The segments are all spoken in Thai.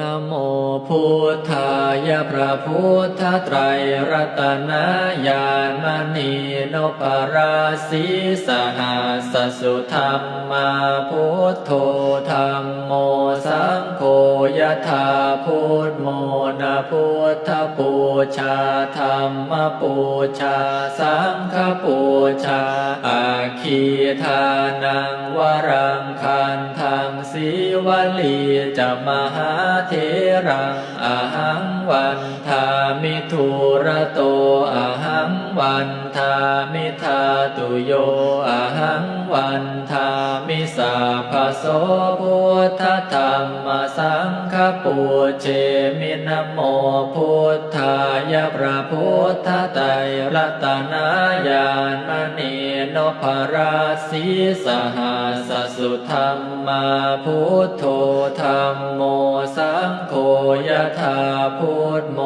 นะโมพุทธายะพระพุทธไตรรัตนญาณนีโนปราสีสหัสสุธรรมาพุทโธธรรมโมสังโฆยะธาพุทโมนะพุทธปูชาธรรมปูชาสังฆปูชาอาคีทานังวรังคันทังสีวลีจะมหาเทรังอาหังวันทามิทุระโตอาหังวันทามิทาตุโยอาหังวันทามิสาภโสพุทธธรรมสังฆปูเชมินโมพุทธายะพระพุทธไตรรัตนายานนีโนภราสีสหัสสุธรรมมาพุทโธธรรมโมสังโฆยะธาพุทโม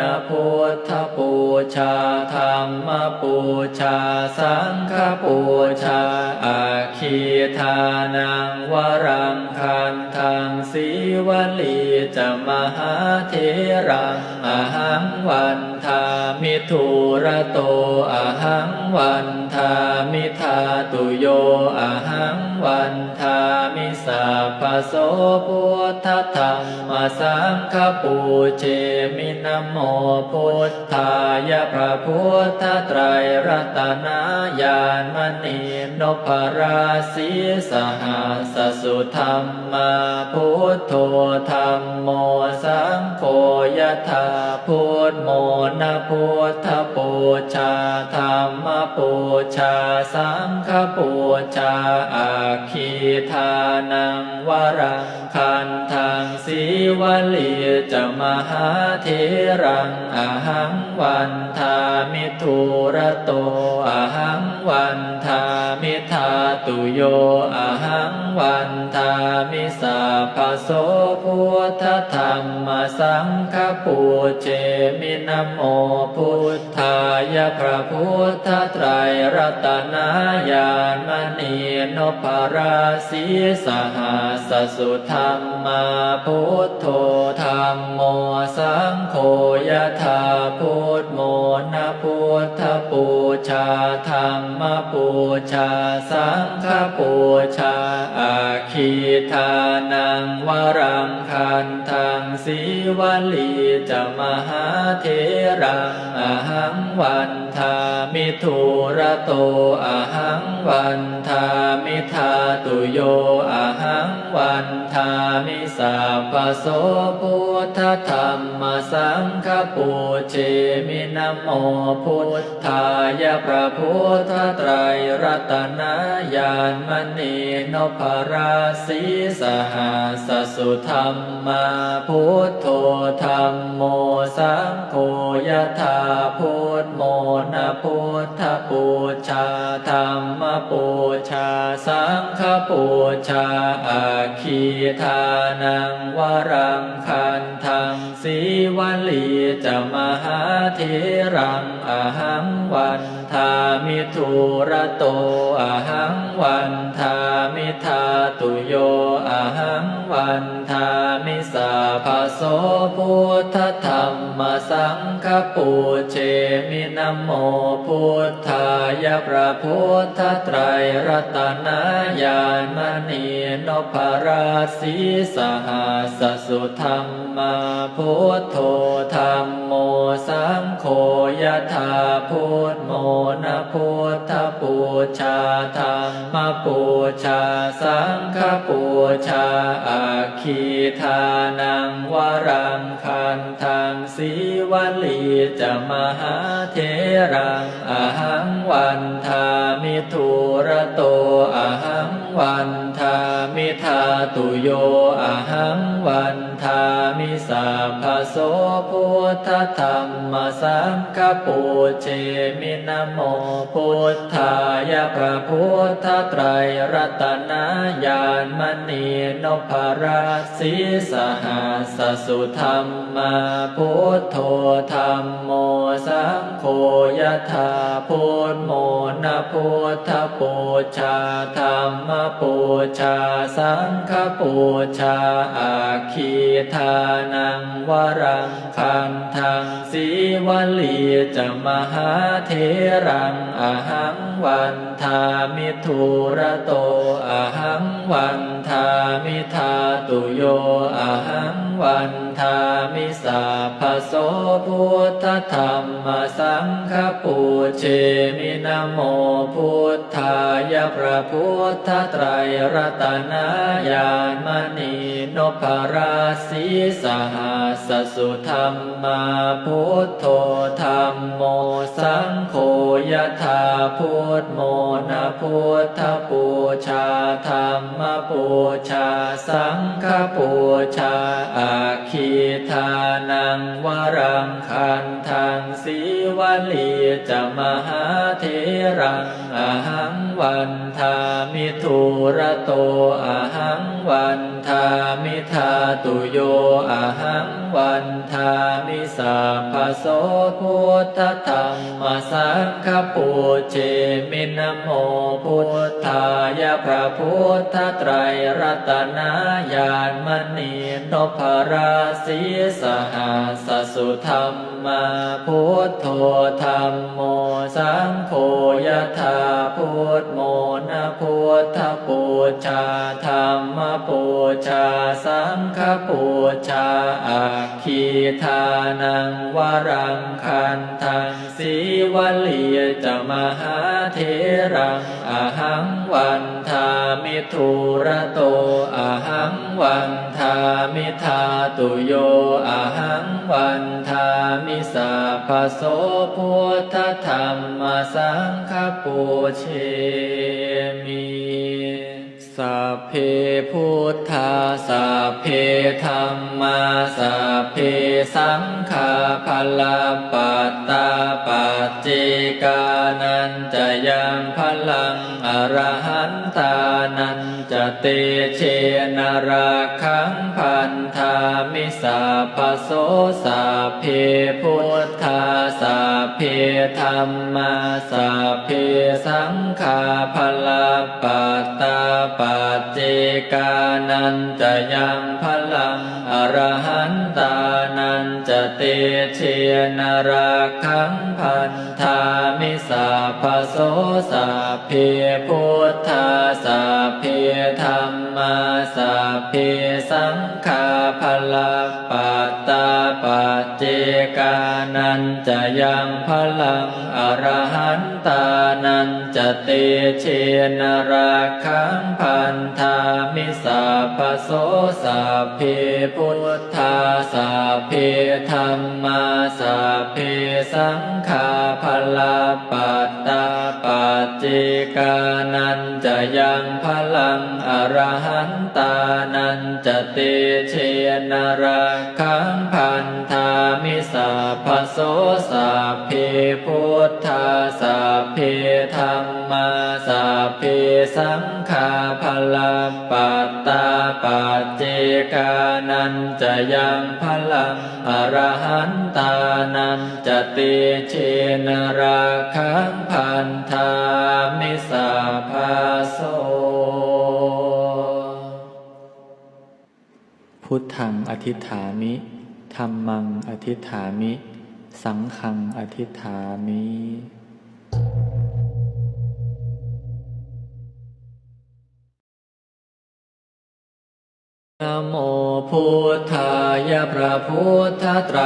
นะพุทธปูชาธรรมปูชาสังฆปูชาอาคีทานังวรังคัน วลีจะมหาเทรังอหังวันทามิทุระโตอหังวันทามิทาตุโยอหังวันทา สาภโสพุทธธรรมสังฆปูเชมินโมพุทธายะพระพุทธไตรรัตนายานมณีนพราศีสหัสสุธรรมาพุทโธธรรมโมสังโฆยะธาพุทโมนะพุทธปูชาธรรมปูชาสังฆปูชาอาคีทานงวรังคันทังสีวลีจะมหาเทรังอาหังวันทามิทุระโตอาหังวันทามิทาตุโยอาหัง วันทามิสาภโสพุทธธรรมสังฆปูเจมินโมพุทธายพระพุทธไตรรัตนายานมณีนพราศีสหัสสุธรรมาพุทโธธรรมโมสังโฆยะธาพุท ธปูชาธรรมปูชา สังฆปูชา อาคีทานังวรังคันทังสีวลีจะมหาเทรังอาหังวันทามิทุระโตอาหังวันทามิทาตุโยอาหัง นทามิสาภโสพุทธธรรมสังฆปูเชมินโมพุทธายะพระพุทธไตรรัตนายานมณีนพราศีสหัสสุธรรมาพุทโธธรรมโมสังโฆยะธาพุทโมนะพุทธปูชาธรรมปูชาสังฆปูชาอาคีทานังวรังคันทังสีวลีจะมหาเทรังอหังวันทามิทุระโตอหังวันทา ปูเชมินโมพุทธายพระพุทธไตรรัตนายานมณีนพราศีสหัสสุธรรมาพุทโธธรรม สังโฆยะธาพุทโมนะพุทธปูชาธรรมปูชาสังฆปูชาอาคีทานังวรังคันทังสีวลีจะมหาเทรังอาหังวันทามิทุระโตอาหังวันทามิทาตุโยอาหังวันามิสาภโสพุทธธรรมสังฆปูเชมินโมพุทธายะพระพุทธไตรรัตนายานมณีนพราศีสหัสสุธรรมาพุทโธธรรมโมสังโฆยะธาพุทโมนะพุทธปูชาธรรมปูชาสังฆปูชาอาคีทานังวรังคันทังสีวลีจะมหาเทรังอหังวันทามิทุระโตอหังวันทามิทาตุโยอหัง วันทามิสาภโสพุทธธรรมสังฆปูเชมินโมพุทธายะพระพุทธไตรรัตนายานมณีนพราศีสหัสสุธรรมมาพุทโธธรรมโมสังโฆยะธาพุทโมนะพุทธปูชาธรรมปูชาสังฆปูชาคีทานังวรังคันทังสีวลีจะมหาเทรังอหังวันทามิทุระโตอหังวันทามิทาตุโยอหังวันทามิสาภโสพุทธธรรมสังฆปูเชมินโมพุทธายะพระพุทธไตรรัตนายานมณีนพราศีสหัสสุธรรมมาพุทโธธรรมโมสังโฆยะธาพุทโมนะพุทธปูชาธรรมปูชาสังฆปูชาอาคีทานังวรังคันทังสีวลีจะมหาเทรัง อหังวันทามิทุระโตอหังวันทามิทาตุโยอหังวันทามิสาภโสพุทธธรรมสังคปูเชมี สัพเพพุทธาสัพเพธรรมาสัพเพสังฆาพลาปัตตาปัจเจกานันจะยังพลังอรหันตานันจะเตเชนราคังพันธามิสาภโสสัพเพพุทธาสัพเพธรรมาสัพเพสังฆาพลาปัตตาปจเจกานันจะยังพลังอรหันตานันจะเตเชนราคังพันธามิสาพโสสัพเพพุทธาสัพเพธรรมาสัพเพสังฆ นันจะยังพลังอรหันตานันจะเตเชนราคังพันธามิสาปโสสาเพพุทธาสาเพธรรมาสาเพสังฆาพลาปา เจกานันจะยังพลังอรหันตานันจะเตเชนราคังพันธามิสาพโสสัพเพพุทธาสัพเพธรรมาสัพเพสังฆาพลาปัตตา ปัจเจกานันจะยังพลังอรหันตานันจะเตเชนราคังพันธามิสาภาโสพุทธังอธิษฐามิธรรมังอธิษฐามิ สังฆังอธิษฐามิ นโมพุทธายพระพุทธไตร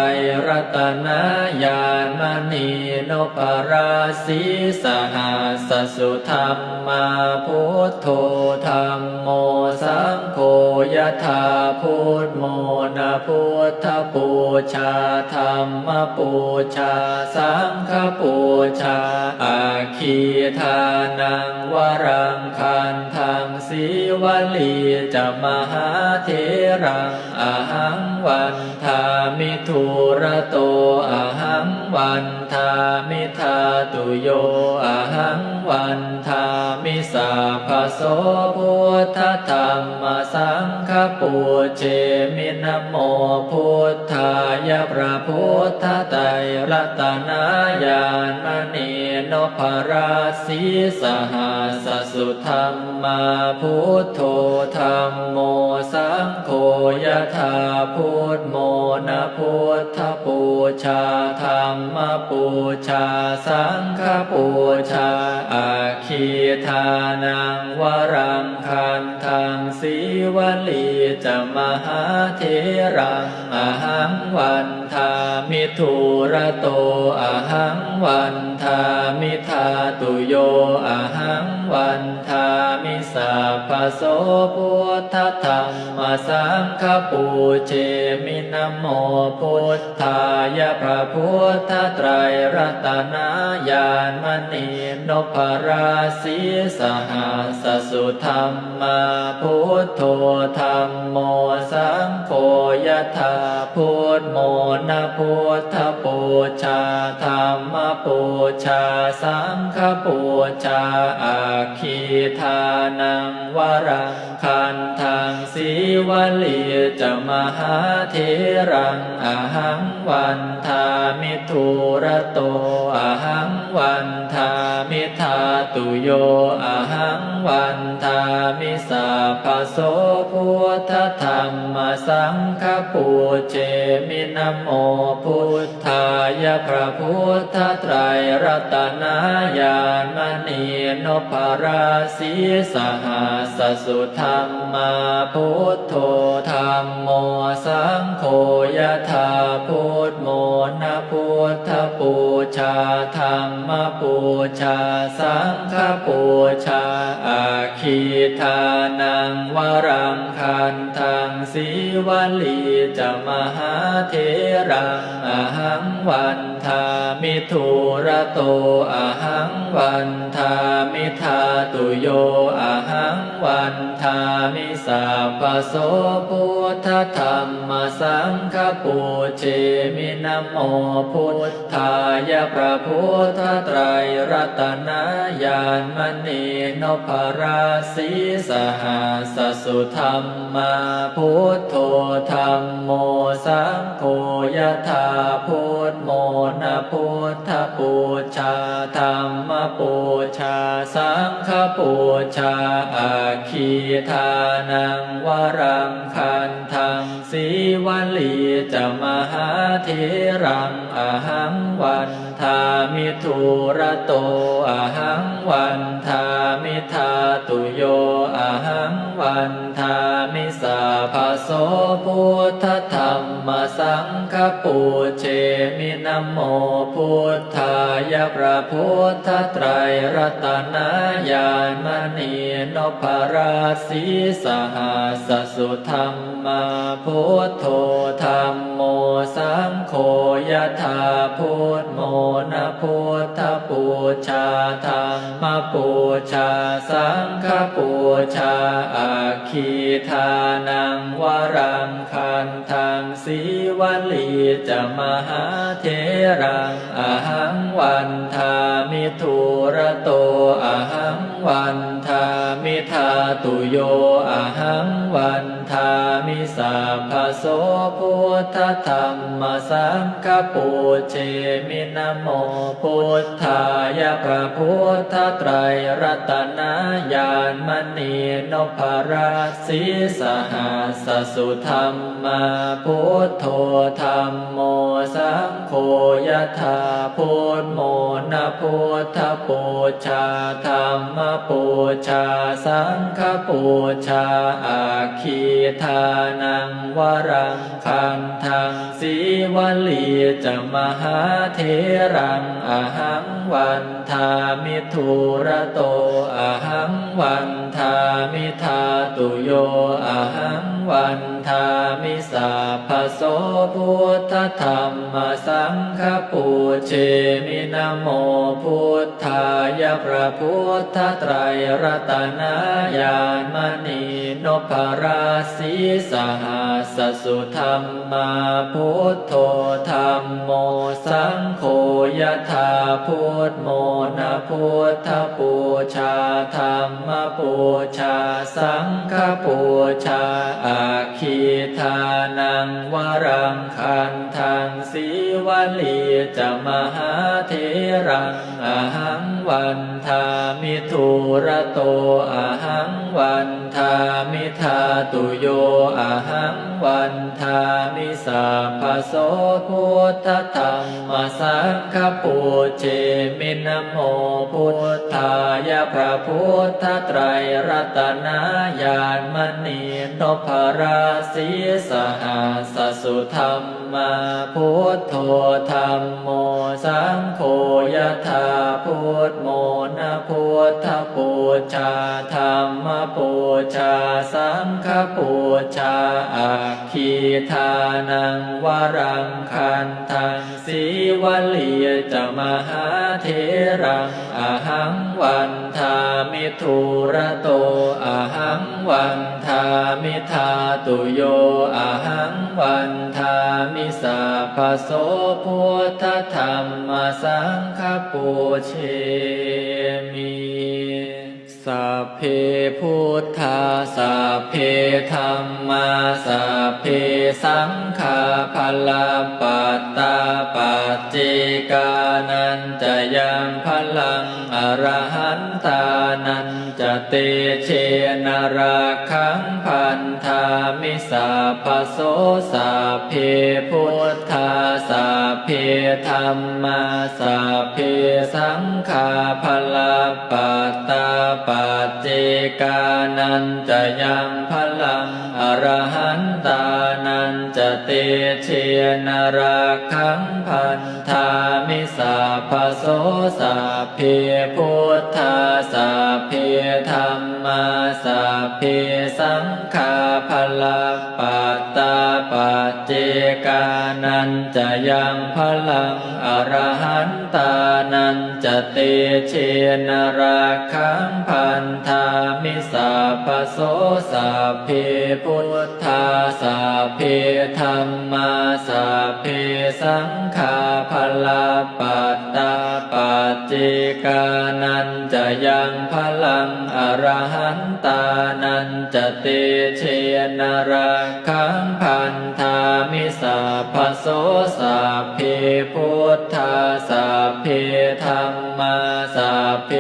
รัตนายานมณีนพราศีสหัสสุธรรมาพุทโธธรรมโมสังโฆยะธาพุทโมนะพุทธปูชาธรรมปูชาสังฆปูชาอาคีทานังวรังคันทังสีวลีจะมหาเทรังอาหังวันทามิทุระโตอาหัง วันทามิทาตุโยอหังวันทามิสาภโสพุทธธรรมสังฆปูเชมินโมพุทธายพระพุทธไตรรัตนายานมณีนพราศีสหัสสุธรรมาพุทโธธรรมโมสังโฆยะธาพุทโมนะพุทธ ปูชาธรรมปูชาสังฆปูชาอาคีทานังวรังคันทังสีวลีจะมหาเทรังอหังวันทามิทุระโตอหังวันทามิทาตุโยอหัง วันทามิสัพโสพุทธธรรมสังฆปูเชมินโมพุทธายะพระพุทธไตรรัตนายานมณีนพราศีสหัสสุธรรมาพุทโธธรรมโมสังโฆยะธาพุทโมนะพุทธปูชาธรรมปูชาสังฆปูชาอาคีทานังวรังคันทังสีวลีจะมหาเทรังอหังวันทามิทุระโตอหังวันทามิทาตุโยอหังวันทามิสา ภโสพุทธธรรมสังฆปูเจมินโมพุทธายพระพุทธไตรรัตนายานมณีนพราศีสหัสสุธรรมาพุทโธธรรมโมสังโฆยะธาพุทโม นพุทธปูชาธรรมปูชา สังฆปูชา อาคีทานังวรังคันทังสีวลีจะมหาเทรังอหังวันทามิทุระโตอหังวันทามิทาตุโยอหัง วันทามิสัพพโสพุทธธรรมสังฆปูเชมินโมพุทธายะพระพุทธไตรรัตนายานมณีนพราศีสหัสสุธรรมาพุทโธธรรมโมสังโฆยะธาพุทโมนะพุทธปูชาธรรมปูชาสังฆปูชาอาคีทานังวรังคันทังสีวลีจะมหาเทรังอหังวันทามิทุระโตอหังวันทามิทา สังฆปูเชมินโมพุทธายะพระพุทธไตรรัตนายานมณีนพราศีสหัสสุธรรมาพุทโธธรรม สังโฆยะธาพุทโมนะพุทธปูชาธรรมปูชาสังฆปูชาอาคีทานังวรังคันทังสีวลีจะมหาเทรังอหังวันทามิทุระโตอหังวันทามิทาตุโยอหังวันทา มิสาพพโสพุทธธรรมสังฆปูเชมินโมพุทธายะพระพุทธไตรรัตนายานมณีนพราศีสหัสสุธรรมาพุทโธธรรมโม สังโฆยะธาพุทโมนะพุทธปูชาธรรมปูชาสังฆปูชาอาคีทานังวรังคันทังสีวลีจะมหาเทรังอหังวันทามิทุระโตอหังวันทามิทาตุโยอหัง วันธามิสาพโสพุทธธรรมสังฆปูเชมินโมพุทธายพระพุทธไตรรัตนายานมณีนพราศีสหัสสุธรรมาพุทโธธรรมโมสังโฆยะธาพุทโมนะพุทธปูชาธรรมปูชาสังฆปูชาคีทานังวรังคันทังสีวลีจะมหาเทรังอหัง วันทามิทุระโตอาหังวันทามิทาตุโยอาหังวันทามิสาพโสพุทธธรรมสังฆปูเชมินโมพุทธายะพระพุทธไตรรัตนายานมณีนพราศีสหัสสุธรรมาพุทโธธรรมโมสังโฆยะธาพุทโมนะพุทธปูชาธรรมปูชาสังฆปูชาอาคีทานังวรังคันทังสีวลีจะมหาเทรังอาหังวัน ทามิทุระโตอาหังวันทามิทาตุโยอาหังวันทามิสาพโสพุทธธรรมสังฆปูเชมิสัพเพพุทธาสัพเพธรรมาสัพเพสังฆาพลาปัตตาปัจเจกานันจะยังพลังอรหัน ตานันจะเตเชนราคังพันธามิสาพโสสัพเพพุทธาสัพเพธรรมาสัพเพสังฆาพลาปัตตาปัจเจกานันจะยังพลังอรหันตานันจะเตเช นราคังพันธามิสาพโสสัพเพพุทธาสัพเพธรรมาสัพเพสังฆาพลา นันจะยังพลังอรหันตานันจะเตเชนราคังพันธามิสาปโสสัพเพพุทธาสัพเพธรรมาสัพเพสังฆาพลาปัตตาป จเจกานันจะยังพลังอรหันตานันจะเตเชนราคังพันธามิสาพโสสัพเพพุทธาสัพเพธรรมาสัพเพ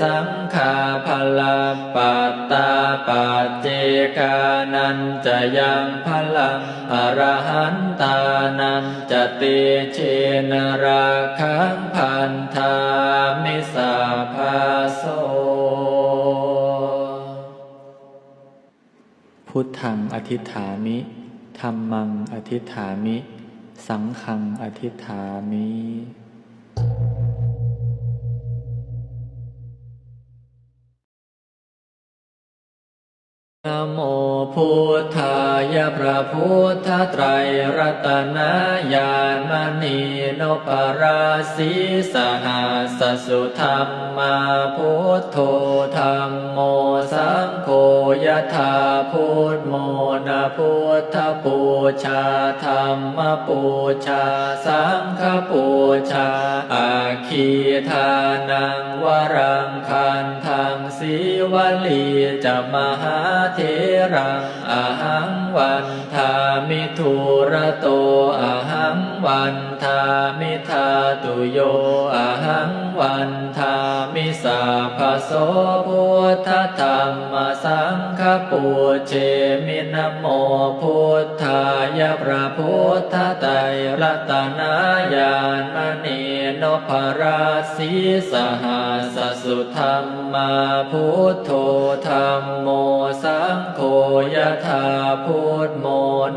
สังฆาพลาปัตตาปัจเจกานันจะยังพลังอรหันตานันจะเตเชนราคังพันธามิสาพาโสพุทธังอธิษฐามิธรรมังอธิษฐามิ สังฆังอธิษฐามินะโมพุท พระพุทธไตรรัตนายานมณีนพราศีสหัสสุธรรมาพุทโธธรรมโมสังโฆยะธาพุทโมนะพุทธปูชาธรรมปูชาสังฆปูชาอาคีทานังวรังคันทังสีวลีจะมหาเทรังอาหัง วันทามิทุระโตอาหังวันทามิทาตุโยอาหังวันทามิสาพโสพุทธธรรมสังฆปูเชมินโมพุทธายพระพุทธไตรรัตนายานมณี นพราศีสหัสสุธรรมมาพุทโธธรรมโมสังโฆยะธาพุทโม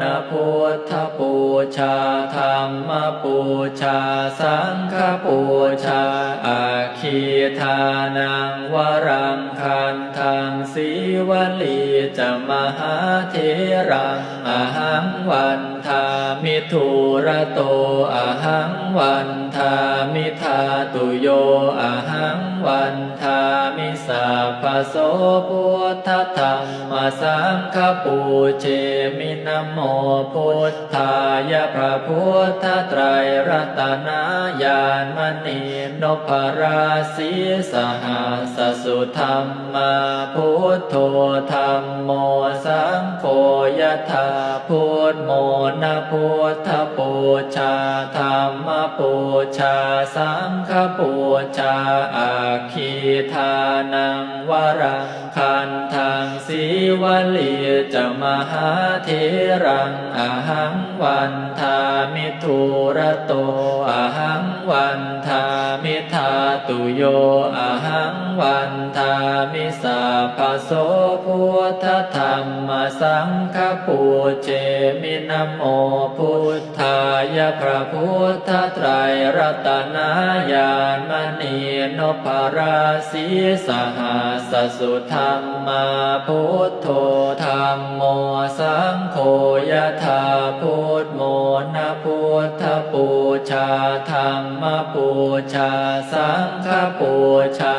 นะพุทธปูชาธรรมปูชาสังฆปูชาอาคีทานังวรังคันทังสีวลีจะมหาเทรังอหังวัน ทามิทุระโตอหังวันทามิทาตุโยอหังวันทามิสัพโสพุทธธรรมสังฆปูเชมินโมพุทธายะพระพุทธไตรรัตนายานมณีนพราศีสหัสสุธรรมาพุทโธธรรมโมสังโฆยะถาพุทโมนะพุทธปูชาธรรมปูชาสังฆปูชาอาคีทานังวรังคันทังสีวลีจะมหาเทรังอหังวันทามิทุระโตอหังวันทามิทาตุโยอหัง วันทามิสาพโสพุทธธรรมสังฆปูเจมินโมพุทธายพระพุทธไตรรัตนายานมณีนพราศีสหัสสุธรรมาพุทโธธรรมโมสังโฆยะถาพุทโมนะพุทธปูชาธรรมปูชาสังฆปูชา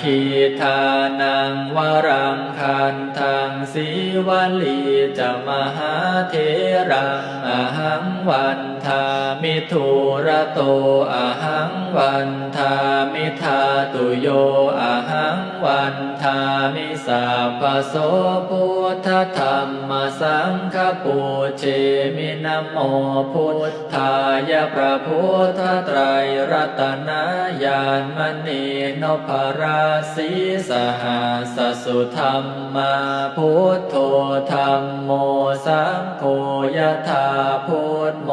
คีทานังวรังคันทังสีวลีจะมหาเทรังอหังวันทามิทุระโตอหังวันทามิทาตุโยอหังวันทามิสาพโสพุทธธรรมสังฆปูเชมินโมพุทธายะพระพุทธไตรรัตนายานมณีนพราศีสหัสสุธรรมมาพุทโธธรรมโมสังโฆยะถาพุทโม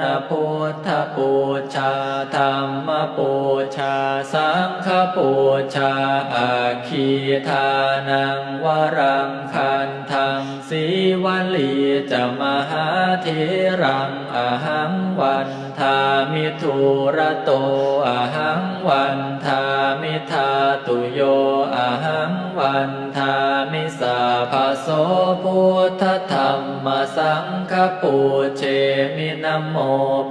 นะพุทธปูชาธรรมปูชาสังฆปูชาอาคีทานังวรังคันทังสีวลี จะมหาเทรังอหังวันทามิทุระโตอหังวันทามิทาตุโย สังฆปูเชมินโม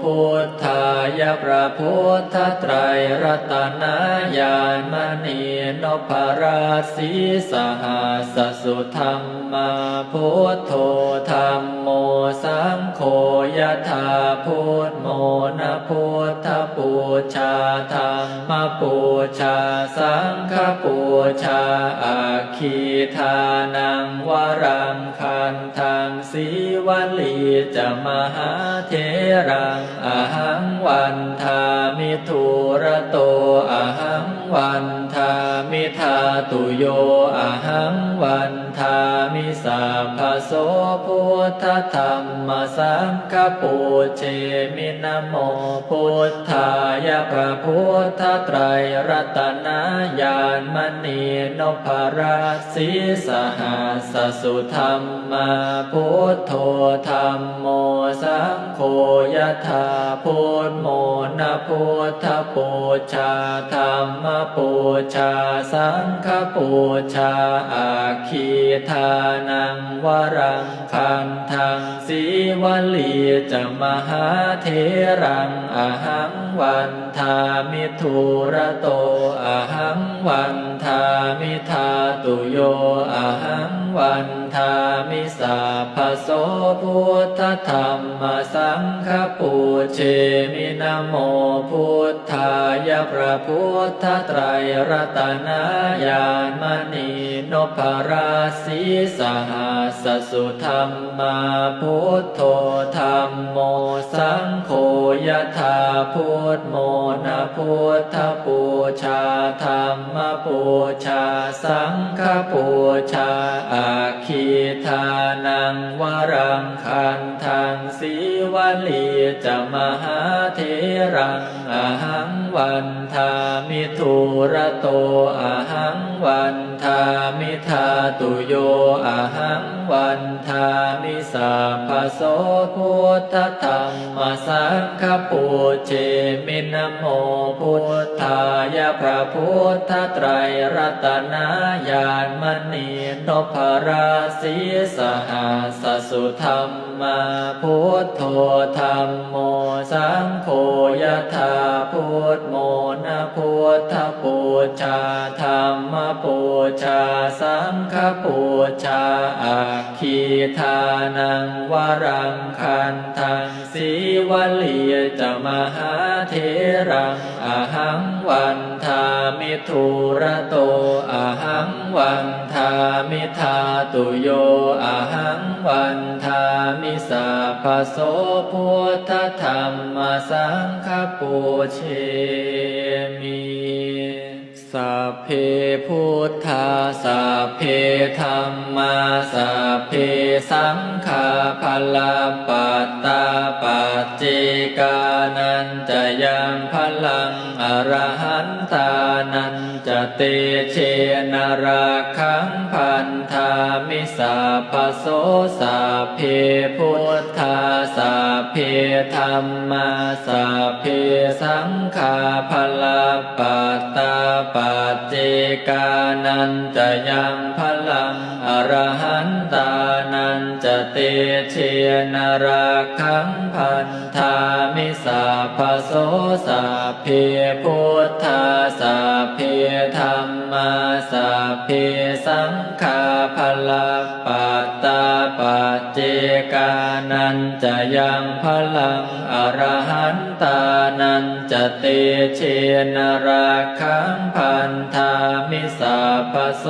พุทธายพระพุทธไตรรัตนายานมณีนพราศีสหัสสุธรรมาพุทโธธรรมโมมสังโฆยะถาพุทโมนะพุทธปูชาธรรมปูชาสังฆปูชาอาคีทานังวรังคันทังสีวลีจะมหาเทรังอหังวันทามิทุระโตอหัง วันทามิทาตุโยอหังวันทามิสาภโสพุทธธรรมสังฆปูเชมินโมพุทธายะพระพุทธไตรรัตนายานมณีนพราศีสหัสสุธรรมาพุทโธธรรมโม สังโฆยะถาพุทโมนะพุทธปูชาธรรมปูชาสังฆปูชาอาคีทานังวรังคันทังสีวลีจะมหาเทรังอหังวันทามิทุระโตอหังวันทามิทาตุโยอหังวันามิสาภโสพุทธธรรมสังฆปูเชมินโมพุทธายะพระพุทธไตรรัตนายานมณีนพราศีสหัสสุธรรมาพุทโธธรรมโมสังโฆยะถาพุทโมนะพุทธปูชาธรรมปูชาสังฆปูชาอาคีทานังวรังคันทังสีวลีจะมหาเทรังอหังวันทามิทุระโตอหังวันทามิทาตุโยอาหังวันทามิสัพโสพุทธธรรมสังฆปูเชมินโมพุทธายะพระพุทธไตรรัตนายานมณีนพราศีสหัสสุธรรมาพุทโธธรรมโมสังโฆยะธาพุทโมนะพุทธปูชาธรรมปูชาสังฆปูชาอาคีทานังวรังคันทังสีวลีจะมหาเทรังอาหังวันทามิทุระโตอาหังวันทามิทาตุโยอาหังวันทามิสัพโสพุทธธรรมสังฆปูเช สัพเพพุทธาสัพเพธรรมาสัพเพสังฆาพลาปัตตาปัจเจกานันจะยังพลังอรหันตานันจะเตเชนราคังพันธามิสัพพโสสัพเพพุทธาสัพเพธรรมาสัพเพสังฆาพลาปัตตาปจเจกานันจะยังพลังอรหันตานันจะเตเชนราคังพันธามิสาพโสสัพเพพุทธาสัพเพธรรมาสัพเพ นันจะยังพลังอรหันตานันจะเตเชนราคังพันธามิสาปโส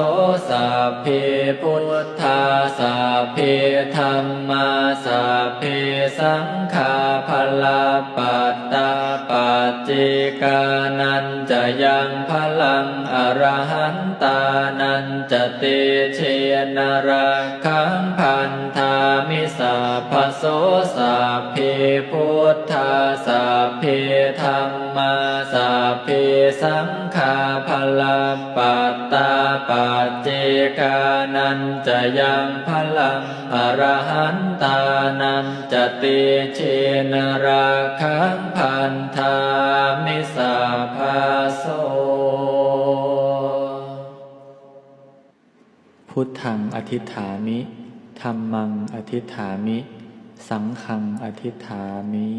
สาเพพุทธาสาเพธรรมาสาเพสังฆาพลาปัตตาปัต จกานันจะยังพลังอรหันตานันจะเตเชนราคังพันธามิสัพโสสัพเพพุทธาสัพเพธรรมาสัพเพสังฆาพลาปัตตาปัจเจกานันจะยังพลังอรหันตานันจะเตเชนราคังพันธามิสัพพโสพุทธังอธิษฐามิธรรมังอธิษฐามิ สังฆังอธิษฐามิ